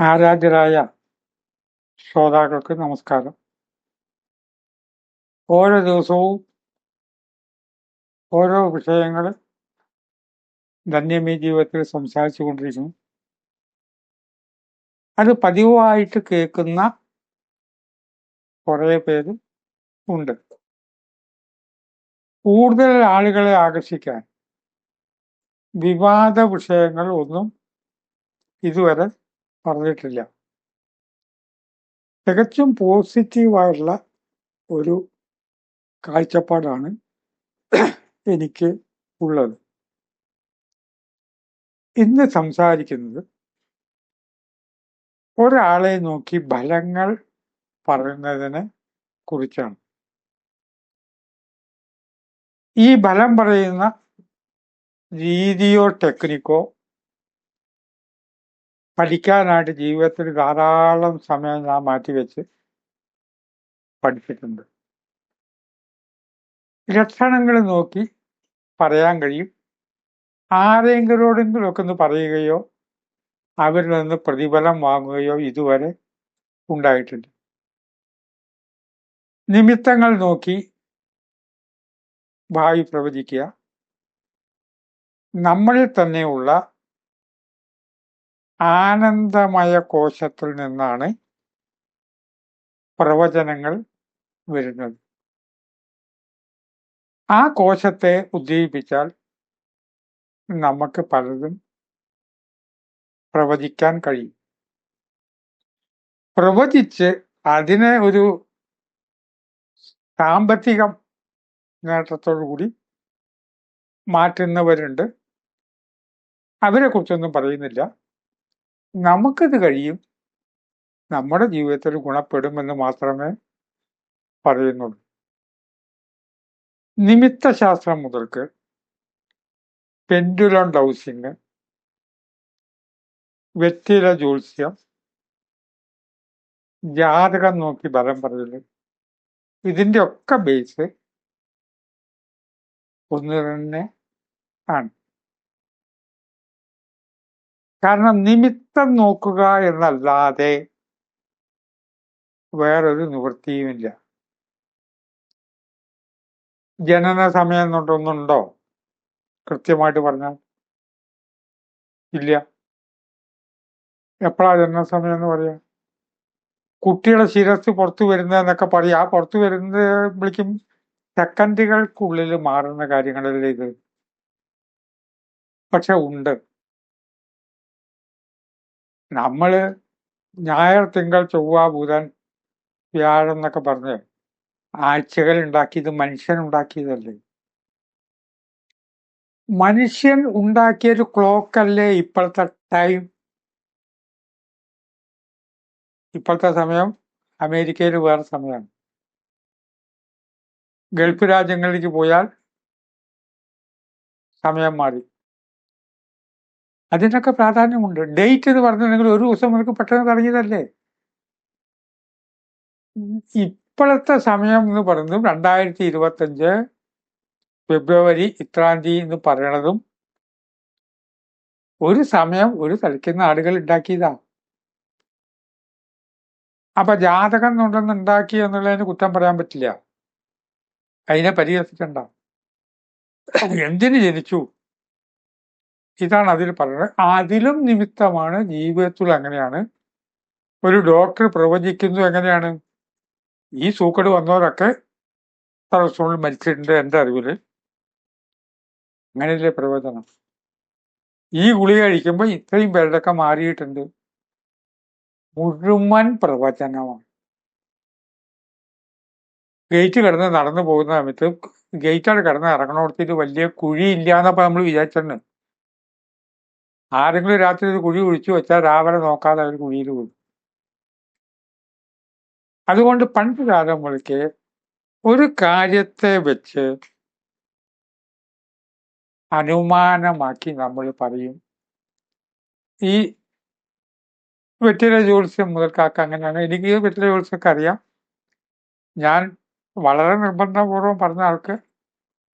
ആരാധ്യരായ ശ്രോതാക്കൾക്ക് നമസ്കാരം. ഓരോ ദിവസവും ഓരോ വിഷയങ്ങൾ ധന്യമീ ജീവിതത്തിൽ സംസാരിച്ചു കൊണ്ടിരിക്കുന്നു. അത് പതിവായിട്ട് കേൾക്കുന്ന കുറേ പേരും ഉണ്ട്. കൂടുതൽ ആളുകളെ ആകർഷിക്കാൻ വിവാദ വിഷയങ്ങൾ ഒന്നും ഇതുവരെ പറഞ്ഞിട്ടില്ല. തികച്ചും പോസിറ്റീവായിട്ടുള്ള ഒരു കാഴ്ചപ്പാടാണ് എനിക്ക് ഉള്ളത്. ഇന്ന് സംസാരിക്കുന്നത് ഒരാളെ നോക്കി ഫലങ്ങൾ പറയുന്നതിനെ കുറിച്ചാണ്. ഈ ഫലം പറയുന്ന രീതിയോ ടെക്നിക്കോ പഠിക്കാനായിട്ട് ജീവിതത്തിൽ ധാരാളം സമയം ഞാൻ മാറ്റിവെച്ച് പഠിച്ചിട്ടുണ്ട്. ലക്ഷണങ്ങൾ നോക്കി പറയാൻ കഴിയും. ആരെങ്കിലോടെങ്കിലുമൊക്കെ ഒന്ന് പറയുകയോ അവരിൽ നിന്ന് പ്രതിഫലം വാങ്ങുകയോ ഇതുവരെ ഉണ്ടായിട്ടില്ല. നിമിത്തങ്ങൾ നോക്കി ഭാവി പ്രവചിക്കുക. നമ്മളിൽ തന്നെയുള്ള ആനന്ദമയ കോശത്തിൽ നിന്നാണ് പ്രവചനങ്ങൾ വരുന്നത്. ആ കോശത്തെ ഉദ്ദീപിച്ചാൽ നമുക്ക് പലതും പ്രവചിക്കാൻ കഴിയും. പ്രവചിച്ച് അതിനെ ഒരു സാമ്പത്തികം നേട്ടത്തോടു കൂടി മാറ്റുന്നവരുണ്ട്. അവരെ കുറിച്ചൊന്നും പറയുന്നില്ല. നമുക്കിത് കഴിയും. നമ്മുടെ ജീവിതത്തിൽ ഗുണപ്പെടുമെന്ന് മാത്രമേ പറയുന്നുള്ളൂ. നിമിത്ത ശാസ്ത്രം മുതൽക്ക് പെൻഡുലം ഡൗസിങ് വ്യക്തിര ജ്യോത്സ്യം ജാതകം നോക്കി ബലം പറയൽ ഇതിന്റെ ഒക്കെ ബേസ് ഒന്ന് തന്നെ ആണ്. കാരണം നിമിത്തം നോക്കുക എന്നല്ലാതെ വേറൊരു നിവൃത്തിയുമില്ല. ജനന സമയം കൊണ്ടൊന്നുണ്ടോ? കൃത്യമായിട്ട് പറഞ്ഞാൽ ഇല്ല. എപ്പോഴാ ജനന സമയം എന്ന് പറയാ? കുട്ടിയുടെ ശിരസ് പുറത്തു വരുന്നതെന്നൊക്കെ പറയും. ആ പുറത്തു വരുന്നതിലേക്കും സെക്കൻഡുകൾക്കുള്ളിൽ മാറുന്ന കാര്യങ്ങളല്ലേ ഇത്? പക്ഷെ ഉണ്ട്. നമ്മൾ ഞായർ തിങ്കൾ ചൊവ്വ ബുധൻ വ്യാഴം എന്നൊക്കെ പറഞ്ഞ് ആഴ്ചകൾ ഉണ്ടാക്കിയത് മനുഷ്യൻ ഉണ്ടാക്കിയതല്ലേ? മനുഷ്യൻ ഉണ്ടാക്കിയൊരു ക്ലോക്കല്ലേ ഇപ്പോഴത്തെ ടൈം? ഇപ്പോഴത്തെ സമയം അമേരിക്കയിൽ വേറെ സമയമാണ്. ഗൾഫ് രാജ്യങ്ങളിലേക്ക് പോയാൽ സമയം മാറി. അതിനൊക്കെ പ്രാധാന്യമുണ്ട്. ഡേറ്റ് എന്ന് പറഞ്ഞിട്ടുണ്ടെങ്കിൽ ഒരു ദിവസം നമുക്ക് പെട്ടെന്ന് തുടങ്ങിയതല്ലേ ഇപ്പോഴത്തെ സമയം എന്ന് പറയുന്നത് രണ്ടായിരത്തി ഇരുപത്തഞ്ച് ഫെബ്രുവരി ഇത്രാം തീയതി എന്ന് പറയണതും ഒരു സമയം ഒരു തളിക്കുന്ന ആടുകൾ ഉണ്ടാക്കിയതാ. അപ്പൊ ജാതകം കൊണ്ടൊന്ന് ഉണ്ടാക്കി എന്നുള്ളതിന് കുറ്റം പറയാൻ പറ്റില്ല. അതിനെ പരിഹസിക്കണ്ട. എന്തിന് ജനിച്ചു? ഇതാണ് അതിൽ പറയുന്നത് അതിലും നിമിത്തമാണ് ജീവിതത്തിൽ അങ്ങനെയാണ്. ഒരു ഡോക്ടർ പ്രവചിക്കുന്നു എങ്ങനെയാണ്? ഈ സൂക്കട് വന്നവരൊക്കെ തലസ്ട്രോണിൽ മരിച്ചിട്ടുണ്ട് എന്റെ അറിവിൽ. അങ്ങനെയല്ലേ പ്രവചനം. ഈ ഗുളി കഴിക്കുമ്പോൾ ഇത്രയും പേരുടെയൊക്കെ മാറിയിട്ടുണ്ട്. മുഴുവൻ പ്രവചനമാണ്. ഗേറ്റ് കിടന്ന് നടന്നു പോകുന്ന സമയത്ത് ഗേറ്റാണ് കിടന്ന് ഇറങ്ങണോടത്തേക്ക് വലിയ കുഴി ഇല്ല എന്നപ്പോ നമ്മൾ വിചാരിച്ചിട്ടുണ്ട് ആരെങ്കിലും രാത്രി ഒരു കുഴി കുഴിച്ചു വെച്ചാൽ രാവിലെ നോക്കാതെ അവർ കുഴിയിൽ പോകും അതുകൊണ്ട് പണ്ട് കാലങ്ങൾക്ക് ഒരു കാര്യത്തെ വെച്ച് അനുമാനമാക്കി നമ്മൾ പറയും. ഈ വെറ്റില ജ്യോത്സ്യം മുതൽക്കാക്ക അങ്ങനെയാണ്. എനിക്ക് വെറ്റില ജ്യോത്സ്യമൊക്കെ അറിയാം. ഞാൻ വളരെ നിർബന്ധപൂർവം പറഞ്ഞ ആൾക്ക്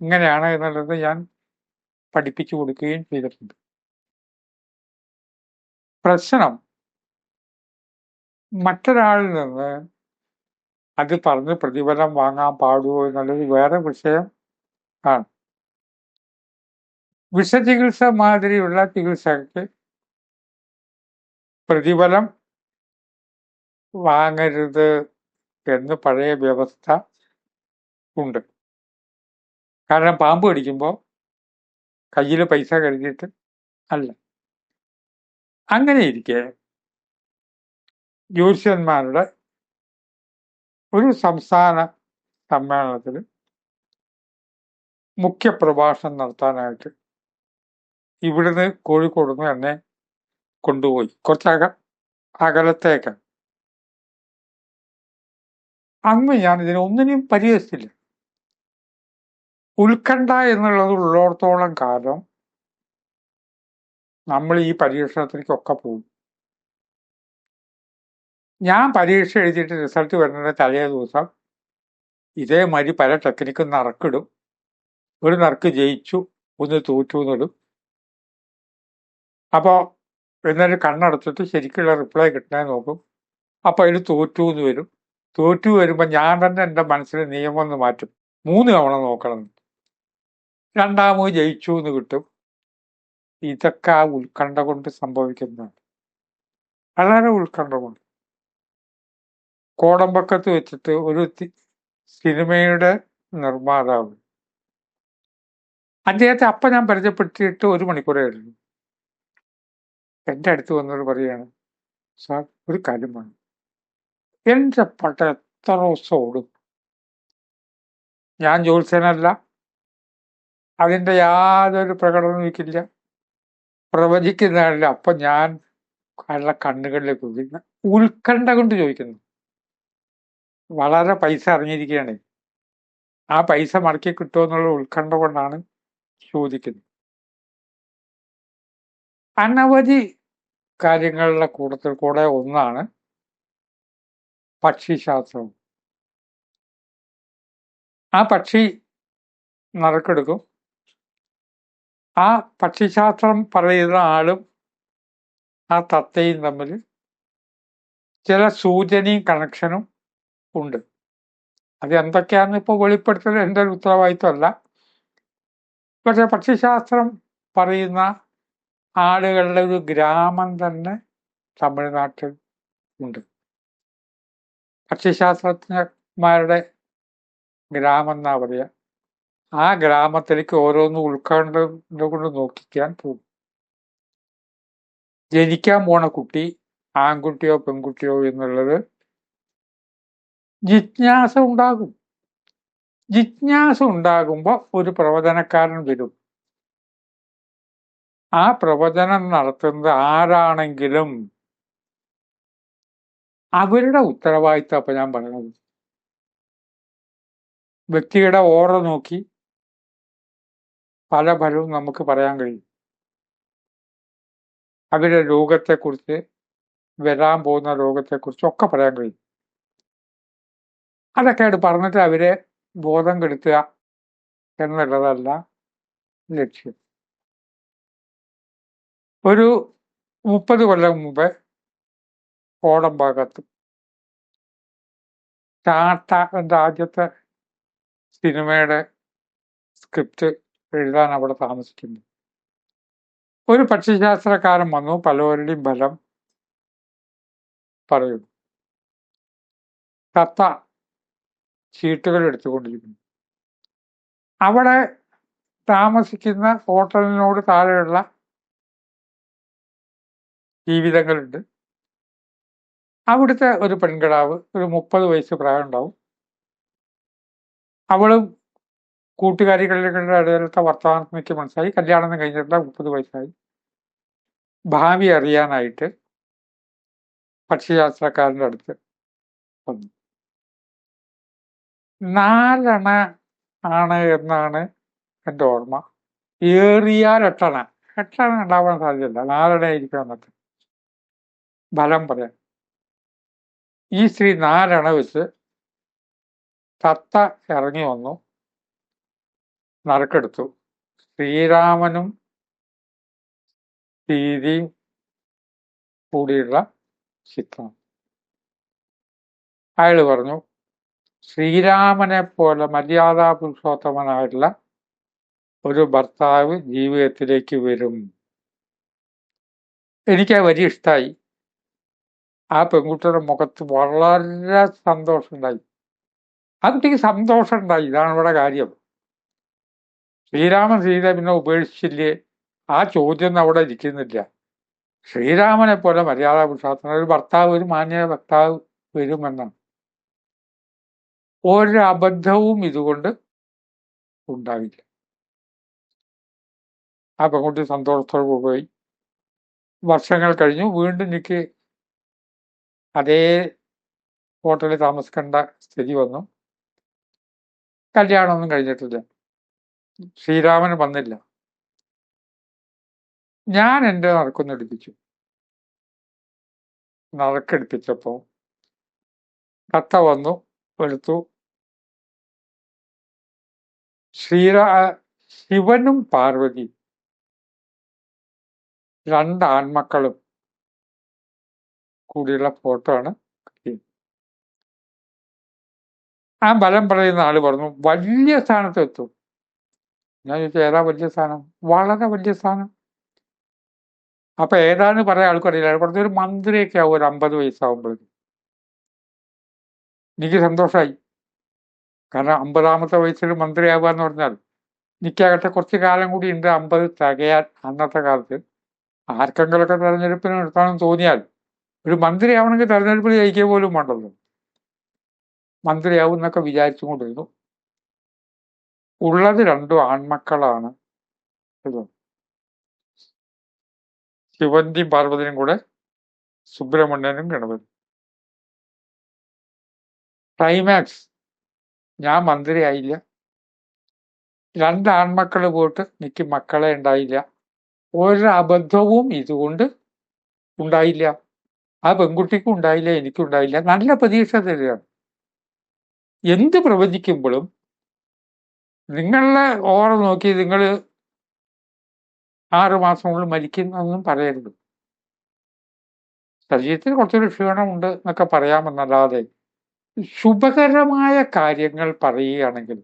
ഇങ്ങനെയാണ് എന്നുള്ളത് ഞാൻ പഠിപ്പിച്ചു കൊടുക്കുകയും ചെയ്തിട്ടുണ്ട്. പ്രശ്നം. മറ്റൊരാളിൽ നിന്ന് അത് പറഞ്ഞ് പ്രതിഫലം വാങ്ങാൻ പാടുമോ എന്നുള്ളത് വേറെ വിഷയം ആണ്. വിഷചികിത്സ മാതിരിയുള്ള ചികിത്സക്ക് പ്രതിഫലം വാങ്ങരുത് എന്ന് പഴയ വ്യവസ്ഥ ഉണ്ട്. കാരണം പാമ്പ് കടിക്കുമ്പോൾ കയ്യിൽ പൈസ കരുതിയിട്ട് അല്ല. അങ്ങനെ ഇരിക്കെ ജ്യോത്സ്യന്മാരുടെ ഒരു സംസ്ഥാന സമ്മേളനത്തിൽ മുഖ്യപ്രഭാഷണം നടത്താനായിട്ട് ഇവിടുന്ന് കോഴിക്കോട് നിന്ന് എന്നെ കൊണ്ടുപോയി കുറച്ചക അകലത്തേക്ക്. അന്ന് ഞാൻ ഇതിനെ ഒന്നിനെയും പരിഹസിച്ചില്ല. ഉത്കണ്ഠ എന്നുള്ളത് ഉള്ളിടത്തോളം കാലം നമ്മൾ ഈ പരീക്ഷണത്തിലേക്കൊക്കെ പോകും. ഞാൻ പരീക്ഷ എഴുതിയിട്ട് റിസൾട്ട് വരുന്നതിന്റെ തലേ ദിവസം ഇതേമാതിരി പല ടെക്നിക്കും നറുക്കിടും. ഒരു നറുക്ക് ജയിച്ചു ഒന്ന് തോറ്റു എന്നിടും. അപ്പോൾ എന്നിട്ട് കണ്ണടച്ചിട്ട് ശരിക്കുള്ള റിപ്ലൈ കിട്ടണേ നോക്കും. അപ്പോൾ അതിൽ തോറ്റു എന്ന് വരും. തോറ്റു വരുമ്പോൾ ഞാൻ തന്നെ എന്റെ മനസ്സിൽ നിയമം ഒന്ന് മാറ്റും. മൂന്ന് തവണ നോക്കണം. രണ്ടാമത് ജയിച്ചു എന്ന് കിട്ടും. ഇതൊക്കെ ആ ഉത്കണ്ഠ കൊണ്ട് സംഭവിക്കുന്നതാണ് വളരെ ഉത്കണ്ഠ കൊണ്ട്. കോടമ്പക്കത്ത് വെച്ചിട്ട് ഒരു സിനിമയുടെ നിർമ്മാതാവ്. അദ്ദേഹത്തെ അപ്പ ഞാൻ പരിചയപ്പെടുത്തിയിട്ട് ഒരു മണിക്കൂറേ ഉള്ളൂ. എന്റെ അടുത്ത് വന്നവർ പറയാണ് സാർ ഒരു കാര്യം വേണം എന്റെ പട്ട എത്ര ദിവസം ഓടും? ഞാൻ ജോത്സ്യനല്ല. അതിന്റെ യാതൊരു പ്രകടനവും എനിക്കില്ല. പ്രവചിക്കുന്നതല്ല. അപ്പൊ ഞാൻ അയാളുടെ കണ്ണുകളിലേക്ക് നോക്കുന്ന ഉത്കണ്ഠ കൊണ്ട് ചോദിക്കുന്നു. വളരെ പൈസ അറിഞ്ഞിരിക്കുകയാണ്. ആ പൈസ മടക്കി കിട്ടുമോ എന്നുള്ള ഉത്കണ്ഠ കൊണ്ടാണ് ചോദിക്കുന്നത്. അനവധി കാര്യങ്ങളുടെ കൂട്ടത്തിൽ കൂടെ ഒന്നാണ് പക്ഷിശാസ്ത്രം. ആ പക്ഷി നറുക്കെടുക്കും. ആ പക്ഷിശാസ്ത്രം പറയുന്ന ആളും ആ തത്തയും തമ്മിൽ ചില സൂചനയും കണക്ഷനും ഉണ്ട്. അത് എന്തൊക്കെയാണെന്ന് ഇപ്പോൾ വെളിപ്പെടുത്തൽ എന്റെ ഒരു ഉത്തരവാദിത്വമല്ല. പക്ഷെ പക്ഷിശാസ്ത്രം പറയുന്ന ആളുകളുടെ ഒരു ഗ്രാമം തന്നെ തമിഴ്നാട്ടിൽ ഉണ്ട്. പക്ഷിശാസ്ത്രജ്ഞന്മാരുടെ ഗ്രാമം എന്നാ പറയുക ആ ഗ്രാമത്തിലേക്ക് ഓരോന്ന് ഉൾക്കൊണ്ട കൊണ്ട് നോക്കിക്കാൻ പോകും. ജനിക്കാൻ പോണ കുട്ടി ആൺകുട്ടിയോ പെൺകുട്ടിയോ എന്നുള്ളത് ജിജ്ഞാസ ഉണ്ടാകും. ജിജ്ഞാസ ഉണ്ടാകുമ്പോൾ ഒരു പ്രവചനക്കാരൻ വരും. ആ പ്രവചനം നടത്തുന്നത് ആരാണെങ്കിലും അവരുടെ ഉത്തരവാദിത്തം അപ്പൊ ഞാൻ പറയുന്നത് വ്യക്തിയുടെ ഓറ നോക്കി പല ഫലവും നമുക്ക് പറയാൻ കഴിയും. അവരുടെ രോഗത്തെക്കുറിച്ച് വരാൻ പോകുന്ന രോഗത്തെക്കുറിച്ച് ഒക്കെ പറയാൻ കഴിയും. അതൊക്കെ ആയിട്ട് പറഞ്ഞിട്ട് അവരെ ബോധം കെടുത്തുക എന്നുള്ളതല്ല ലക്ഷ്യം. ഒരു മുപ്പത് കൊല്ലം മുമ്പ് കോടമ്പാകത്ത് ടാറ്റ എന്റെ ആദ്യത്തെ സിനിമയുടെ സ്ക്രിപ്റ്റ് എഴുതാൻ അവിടെ താമസിക്കുന്നു. ഒരു പക്ഷിശാസ്ത്രക്കാരൻ വന്നു പലവരുടെയും ബലം പറയുന്നു. തത്ത ചീട്ടുകൾ എടുത്തുകൊണ്ടിരിക്കുന്നു. അവിടെ താമസിക്കുന്ന ഹോട്ടലിനോട് താഴെയുള്ള ജീവിതങ്ങളുണ്ട്. അവിടുത്തെ ഒരു പെൺകിടാവ് ഒരു മുപ്പത് വയസ്സ് പ്രായം ഉണ്ടാവും അവളും കൂട്ടുകാരികളുടെ ഇടയിലത്തെ വർത്തമാനത്തിനൊക്കെ മനസ്സിലായി. കല്യാണം കഴിഞ്ഞിട്ടുള്ള മുപ്പത് വയസ്സായി. ഭാവി അറിയാനായിട്ട് പക്ഷിശാസ്ത്രക്കാരന്റെ അടുത്ത് വന്നു. നാലണ ആണ് എന്നാണ് എന്റെ ഓർമ്മ. ഏറിയാൽ എട്ടണ എട്ടണ ഉണ്ടാവാൻ സാധ്യതയില്ല. നാലണ ആയിരിക്കും എന്നൊക്കെ ഫലം പറയാം. ഈ സ്ത്രീ നാലണ വെച്ച് തത്ത ഇറങ്ങി വന്നു. നറുക്കെടുത്തു. ശ്രീരാമനും സീതയും കൂടിയുള്ള ചിത്രം. അയാൾ പറഞ്ഞു ശ്രീരാമനെ പോലെ മര്യാദാ പുരുഷോത്തമനായിട്ടുള്ള ഒരു ഭർത്താവ് ജീവിതത്തിലേക്ക് വരും. എനിക്ക് ആ വരി ഇഷ്ടമായി ആ പെൺകുട്ടിയുടെ മുഖത്ത് വളരെ സന്തോഷമുണ്ടായി. ആ സന്തോഷം ഉണ്ടായി ഇതാണ് ഇവിടെ കാര്യം. ശ്രീരാമൻ സീത പിന്നെ ഉപേക്ഷിച്ചില്ലേ? ആ ചോദ്യം അവിടെ ഇരിക്കുന്നില്ല. ശ്രീരാമനെ പോലെ മര്യാദ പുരുഷാർത്ഥന ഒരു ഭർത്താവ് ഒരു മാന്യ ഭർത്താവ് വരുമെന്നാണ് ഒരു അബദ്ധവും ഇതുകൊണ്ട് ഉണ്ടാവില്ല. ആ പെൺകുട്ടി സന്തോഷത്തോടെ പോയി. വർഷങ്ങൾ കഴിഞ്ഞു. വീണ്ടും എനിക്ക് അതേ ഹോട്ടലിൽ താമസിക്കേണ്ട സ്ഥിതി വന്നു. കല്യാണമൊന്നും കഴിഞ്ഞിട്ടില്ല. ശ്രീരാമൻ വന്നില്ല. ഞാൻ എന്റെ നറുക്കൊന്നെടുപ്പിച്ചു നറുക്കെടുപ്പിച്ചപ്പോ കത്ത വന്നു എടുത്തു ശ്രീരാ ശിവനും പാർവതി രണ്ട് ആൺമക്കളും കൂടിയുള്ള ഫോട്ടോ ആണ് ആ ബലം പറയുന്ന ആൾ പറഞ്ഞു വലിയ സ്ഥാനത്ത് എത്തും ഞാൻ ചോദിച്ചാൽ ഏതാ വലിയ സ്ഥാനം വളരെ വലിയ സ്ഥാനം അപ്പൊ ഏതാന്ന് പറയാൻ ആൾക്കറിയില്ല കുറച്ച് ഒരു മന്ത്രിയൊക്കെ ആവും ഒരു അമ്പത് വയസ്സാവുമ്പോഴേക്കും. എനിക്ക് സന്തോഷമായി കാരണം അമ്പതാമത്തെ വയസ്സിൽ മന്ത്രിയാവുക എന്ന് പറഞ്ഞാൽ എനിക്കാകട്ടെ കുറച്ച് കാലം കൂടി ഉണ്ട് അമ്പത് തികയാൻ അന്നത്തെ കാലത്ത്. ആർക്കെങ്കിലൊക്കെ തെരഞ്ഞെടുപ്പിന് നിർത്താമെന്ന് തോന്നിയാൽ ഒരു മന്ത്രിയാവണമെങ്കിൽ തെരഞ്ഞെടുപ്പിൽ ജയിക്കുക പോലും വേണ്ടല്ലോ. മന്ത്രിയാവും എന്നൊക്കെ വിചാരിച്ചുകൊണ്ടിരുന്നു. ഉള്ളത് രണ്ടു ആൺമക്കളാണ്. ഇത് പാർവതിയും കൂടെ സുബ്രഹ്മണ്യനും ഗണപതി ക്ലൈമാക്സ് ഞാൻ മന്ത്രിയായില്ല. രണ്ട് ആൺമക്കൾ പോയിട്ട് എനിക്ക് മക്കളെ ഉണ്ടായില്ല. ഒരു അബദ്ധവും ഇതുകൊണ്ട് ഉണ്ടായില്ല. ആ പെൺകുട്ടിക്കും ഉണ്ടായില്ല എനിക്കും ഉണ്ടായില്ല. നല്ല പ്രതീക്ഷ തരികയാണ്. എന്ത് പ്രവചിക്കുമ്പോഴും നിങ്ങളുടെ ഓറ നോക്കി നിങ്ങൾ ആറ് മാസം കൊണ്ട് മരിക്കുന്നൊന്നും പറയരുത്. ശരീരത്തിന് കുറച്ചൊരു ക്ഷീണമുണ്ട് എന്നൊക്കെ പറയാമെന്നല്ലാതെ ശുഭകരമായ കാര്യങ്ങൾ പറയുകയാണെങ്കിൽ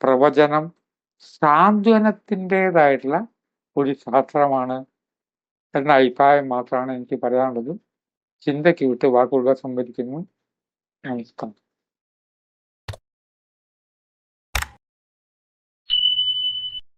പ്രവചനം സാന്ത്വനത്തിന്റെതായിട്ടുള്ള ഒരു ശാസ്ത്രമാണ് എന്ന അഭിപ്രായം മാത്രമാണ് എനിക്ക് പറയാനുള്ളത്. ചിന്തയ്ക്ക് വിട്ട് വാക്കുകൾ സംവദിക്കുന്നു നമസ്കാരം.